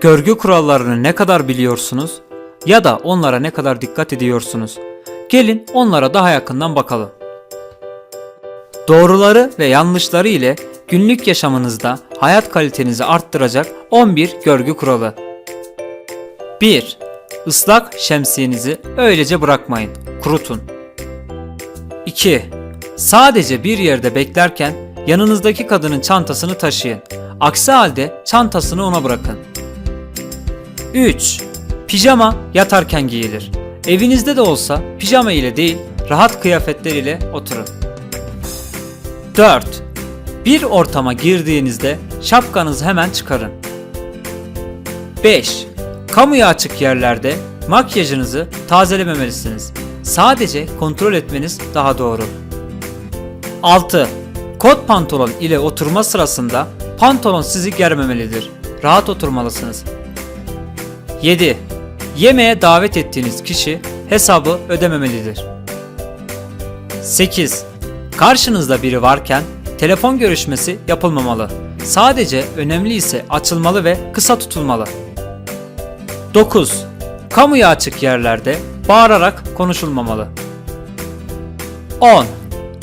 Görgü kurallarını ne kadar biliyorsunuz ya da onlara ne kadar dikkat ediyorsunuz? Gelin onlara daha yakından bakalım. Doğruları ve yanlışları ile günlük yaşamınızda hayat kalitenizi arttıracak 11 görgü kuralı. 1. Islak şemsiyenizi öylece bırakmayın. Kurutun. 2. Sadece bir yerde beklerken yanınızdaki kadının çantasını taşıyın. Aksi halde çantasını ona bırakın. 3. Pijama yatarken giyilir. Evinizde de olsa pijama ile değil, rahat kıyafetler ile oturun. 4. Bir ortama girdiğinizde şapkanızı hemen çıkarın. 5. Kamuya açık yerlerde makyajınızı tazelememelisiniz. Sadece kontrol etmeniz daha doğru. 6. Kot pantolon ile oturma sırasında pantolon sizi germemelidir. Rahat oturmalısınız. 7. Yemeğe davet ettiğiniz kişi hesabı ödememelidir. 8. Karşınızda biri varken telefon görüşmesi yapılmamalı. Sadece önemli ise açılmalı ve kısa tutulmalı. 9. Kamuya açık yerlerde bağırarak konuşulmamalı. 10.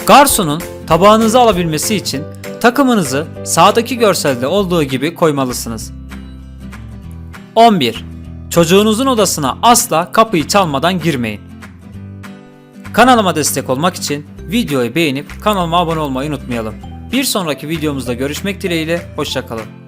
Garsonun tabağınızı alabilmesi için takımınızı sağdaki görselde olduğu gibi koymalısınız. 11. Çocuğunuzun odasına asla kapıyı çalmadan girmeyin. Kanalıma destek olmak için videoyu beğenip kanalıma abone olmayı unutmayalım. Bir sonraki videomuzda görüşmek dileğiyle, hoşçakalın.